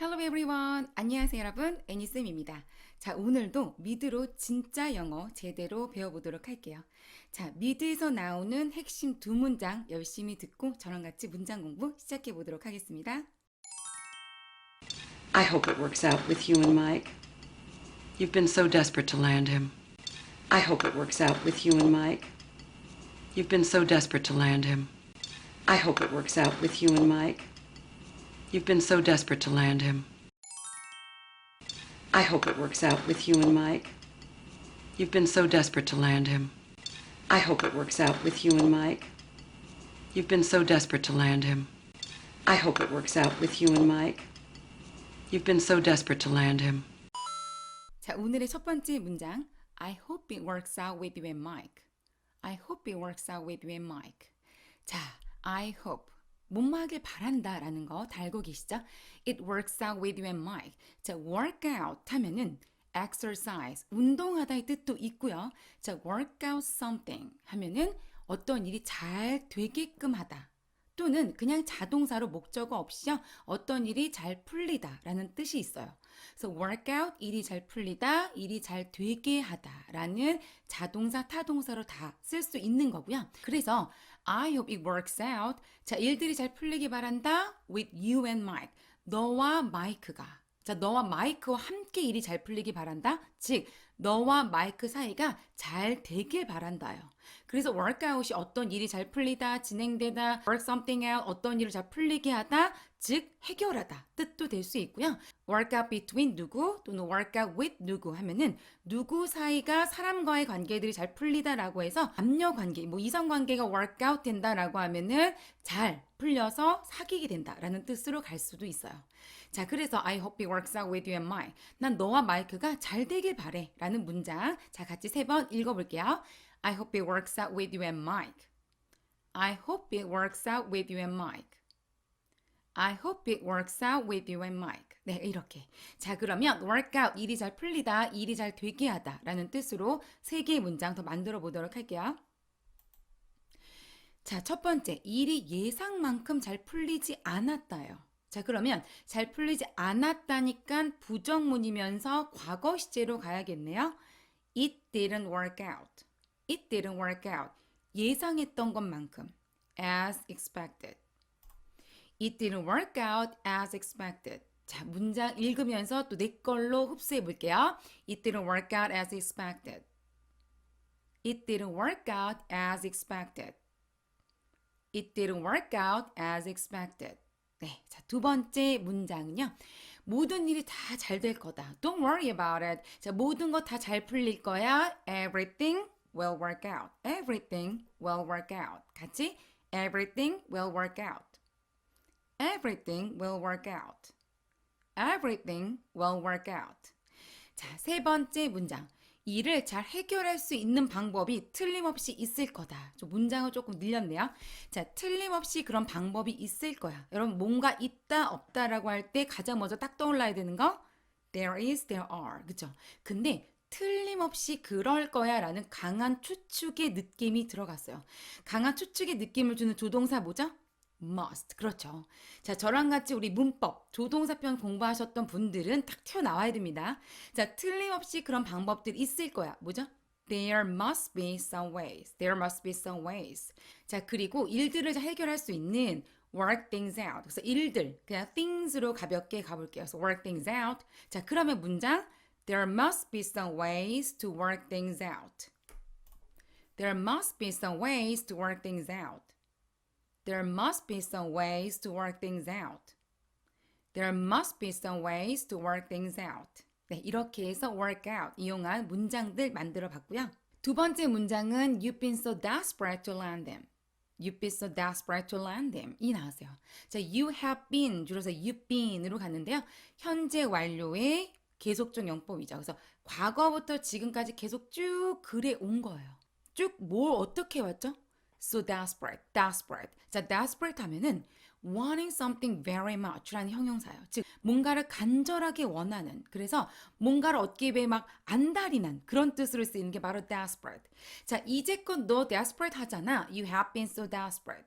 Hello everyone. 안녕하세요 여러분. 애니쌤입니다. 자, 오늘도 미드로 진짜 영어 제대로 배워보도록 할게요. 자, 미드에서 나오는 핵심 두 문장 열심히 듣고 저랑 같이 문장 공부 시작해 보도록 하겠습니다. I hope it works out with you and Mike. You've been so desperate to land him. I hope it works out with you and Mike. You've been so desperate to land him. I hope it works out with you and Mike. You've been so desperate to land him. I hope it works out with you and Mike. You've been so desperate to land him. I hope it works out with you and Mike. You've been so desperate to land him. I hope it works out with you and Mike. You've been so desperate to land him. 자, 오늘의 첫 번째 문장. I hope it works out with you and Mike. I hope it works out with you and Mike. 자, I hope. 못마하길 바란다 라는 거다 알고 계시죠? It works out with you and Mike. 자, work out 하면은 exercise, 운동하다의 뜻도 있고요. 자, work out something 하면은 어떤 일이 잘 되게끔 하다. 또는 그냥 자동사로 목적어 없이요. 어떤 일이 잘 풀리다 라는 뜻이 있어요. 그래서 work out 일이 잘 풀리다, 일이 잘 되게 하다라는 자동사, 타동사로 다 쓸 수 있는 거고요. 그래서 I hope it works out. 자, 일들이 잘 풀리기 바란다. with you and Mike. 너와 마이크가. 자, 너와 마이크와 함께 일이 잘 풀리기 바란다. 즉, 너와 마이크 사이가 잘 되길 바란다요. 그래서 workout이 어떤 일이 잘 풀리다, 진행되다, work something out, 어떤 일을 잘 풀리게 하다, 즉 해결하다 뜻도 될 수 있고요. workout between 누구 또는 workout with 누구 하면은 누구 사이가 사람과의 관계들이 잘 풀리다라고 해서 남녀 관계, 뭐 이성 관계가 workout 된다라고 하면은 잘 풀려서 사귀게 된다라는 뜻으로 갈 수도 있어요. 자, 그래서 I hope it works out with you and Mike. 난 너와 마이크가 잘 되길 바래. 라는 문장. 자, 같이 세 번 읽어 볼게요. I hope it works out with you and Mike. I hope it works out with you and Mike. I hope it works out with you and Mike. 네, 이렇게. 자, 그러면 work out, 일이 잘 풀리다, 일이 잘 되게 하다 라는 뜻으로 세 개의 문장 더 만들어 보도록 할게요. 자, 첫 번째, 일이 예상만큼 잘 풀리지 않았다요. 자, 그러면 잘 풀리지 않았다니까 부정문이면서 과거 시제로 가야겠네요. It didn't work out. It didn't work out. 예상했던 것만큼. As expected. It didn't work out as expected. 자, 문장 읽으면서 또 내 걸로 흡수해 볼게요. It didn't work out as expected. It didn't work out as expected. It didn't work out as expected. 네, 자, 두 번째 문장은요. 모든 일이 다 잘 될 거다. Don't worry about it. 자, 모든 거 다 잘 풀릴 거야. Everything will work out. Everything will work out. 같이 Everything will work out. Everything will work out. Everything will work out. 자, 세 번째 문장. 일을 잘 해결할 수 있는 방법이 틀림없이 있을 거다. 좀 문장을 조금 늘렸네요. 자, 틀림없이 그런 방법이 있을 거야. 여러분, 뭔가 있다, 없다라고 할 때 가장 먼저 딱 떠올라야 되는 거? There is, there are. 그죠? 근데 틀림없이 그럴 거야 라는 강한 추측의 느낌이 들어갔어요. 강한 추측의 느낌을 주는 조동사 뭐죠? Must. 그렇죠. 자, 저랑 같이 우리 문법, 조동사편 공부하셨던 분들은 딱 튀어나와야 됩니다. 자, 틀림없이 그런 방법들이 있을 거야. 뭐죠? There must be some ways. There must be some ways. 자, 그리고 일들을 잘 해결할 수 있는 work things out. 그래서 일들, 그냥 things로 가볍게 가볼게요. 그래서 work things out. 자, 그러면 문장 There must be some ways to work things out. There must be some ways to work things out. There must be some ways to work things out. There must be some ways to work things out. 네, 이렇게 해서 work out 이용한 문장들 만들어 봤고요. 두 번째 문장은 You've been so desperate to land them. You've been so desperate to land them. 이 나왔어요. 자, you have been 줄여서 you've been으로 갔는데요. 현재 완료의 계속적 용법이죠. 그래서 과거부터 지금까지 계속 쭉 그래 온 거예요. 쭉 뭘 어떻게 왔죠? So desperate, desperate. 자, desperate 하면은 wanting something very much라는 형용사예요. 즉 뭔가를 간절하게 원하는. 그래서 뭔가를 얻기 위해 막 안달이 난 그런 뜻으로 쓰이는 게 바로 desperate. 자, 이제껏 너 desperate 하잖아. You have been so desperate.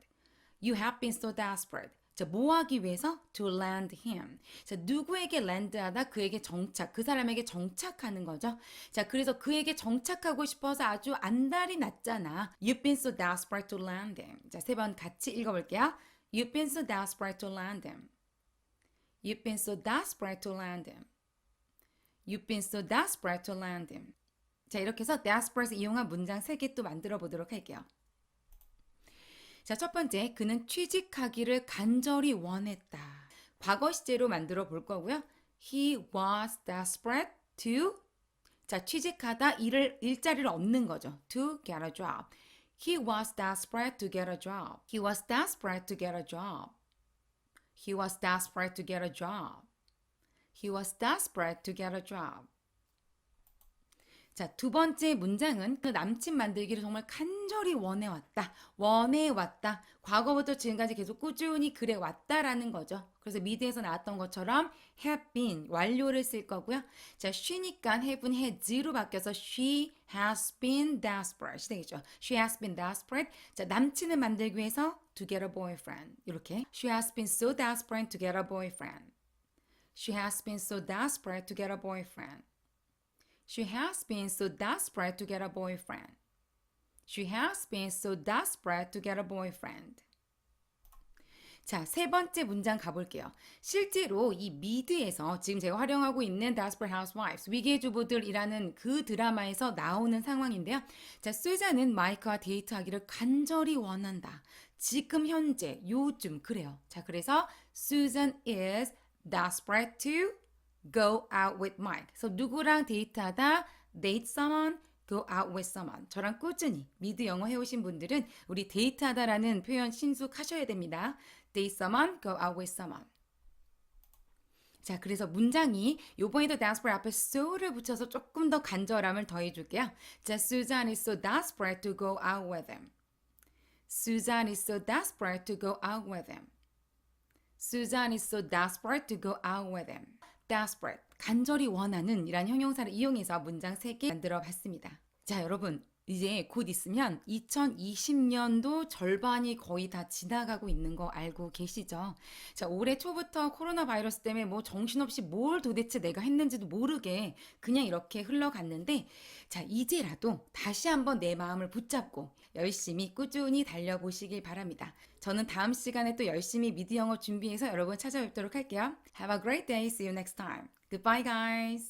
You have been so desperate. 자, 뭐 하기 위해서? To land him. 자, 누구에게 land하다 그에게 정착, 그 사람에게 정착하는 거죠. 자, 그래서 그에게 정착하고 싶어서 아주 안달이 났잖아. You've been so desperate to land him. 자, 세 번 같이 읽어볼게요. You've been so desperate to land him. You've been so desperate to land him. You've been so desperate to land him. 자, 이렇게 해서 desperate 이용한 문장 세개또 만들어 보도록 할게요. 자, 첫 번째, 그는 취직하기를 간절히 원했다. 과거 시제로 만들어 볼 거고요. He was desperate to 자, 취직하다 일을 일자리를 얻는 거죠. To get a job. He was desperate to get a job. He was desperate to get a job. He was desperate to get a job. He was desperate to get a job. 자, 두 번째 문장은 그 남친 만들기를 정말 간절히 원해왔다. 원해왔다. 과거부터 지금까지 계속 꾸준히 그래왔다라는 거죠. 그래서 미드에서 나왔던 것처럼 have been, 완료를 쓸 거고요. 자, she니까 have는 has로 바뀌어서 she has been desperate. 되겠죠. She has been desperate. 자, 남친을 만들기 위해서 to get a boyfriend. 이렇게. She has been so desperate to get a boyfriend. She has been so desperate to get a boyfriend. She has been so desperate to get a boyfriend. She has been so desperate to get a boyfriend. 자, 세 번째 문장 가볼게요. 실제로 이 미드에서 지금 제가 활용하고 있는 Desperate Housewives, 위기의 주부들이라는 그 드라마에서 나오는 상황인데요. 자, 수자는 마이크와 데이트하기를 간절히 원한다. 지금 현재, 요즘, 그래요. 자, 그래서 Susan is desperate to go out with Mike. 그래서 누구랑 데이트하다 date someone, go out with someone. 저랑 꾸준히 미드 영어 해오신 분들은 우리 데이트하다라는 표현 신숙하셔야 됩니다. date someone, go out with someone. 자, 그래서 문장이 요번에도 desperate 앞에 so를 붙여서 조금 더 간절함을 더해줄게요. 자, Susan is so desperate to go out with him. Susan is so desperate to go out with him. Susan is so desperate to go out with him. Desperate, 간절히 원하는 이란 형용사를 이용해서 문장 3개 만들어 봤습니다. 자, 여러분. 이제 곧 있으면 2020년도 절반이 거의 다 지나가고 있는 거 알고 계시죠? 자, 올해 초부터 코로나 바이러스 때문에 뭐 정신없이 뭘 도대체 내가 했는지도 모르게 그냥 이렇게 흘러갔는데, 자, 이제라도 다시 한번 내 마음을 붙잡고 열심히 꾸준히 달려보시길 바랍니다. 저는 다음 시간에 또 열심히 미드 영어 준비해서 여러분 찾아뵙도록 할게요. Have a great day. See you next time. Goodbye, guys.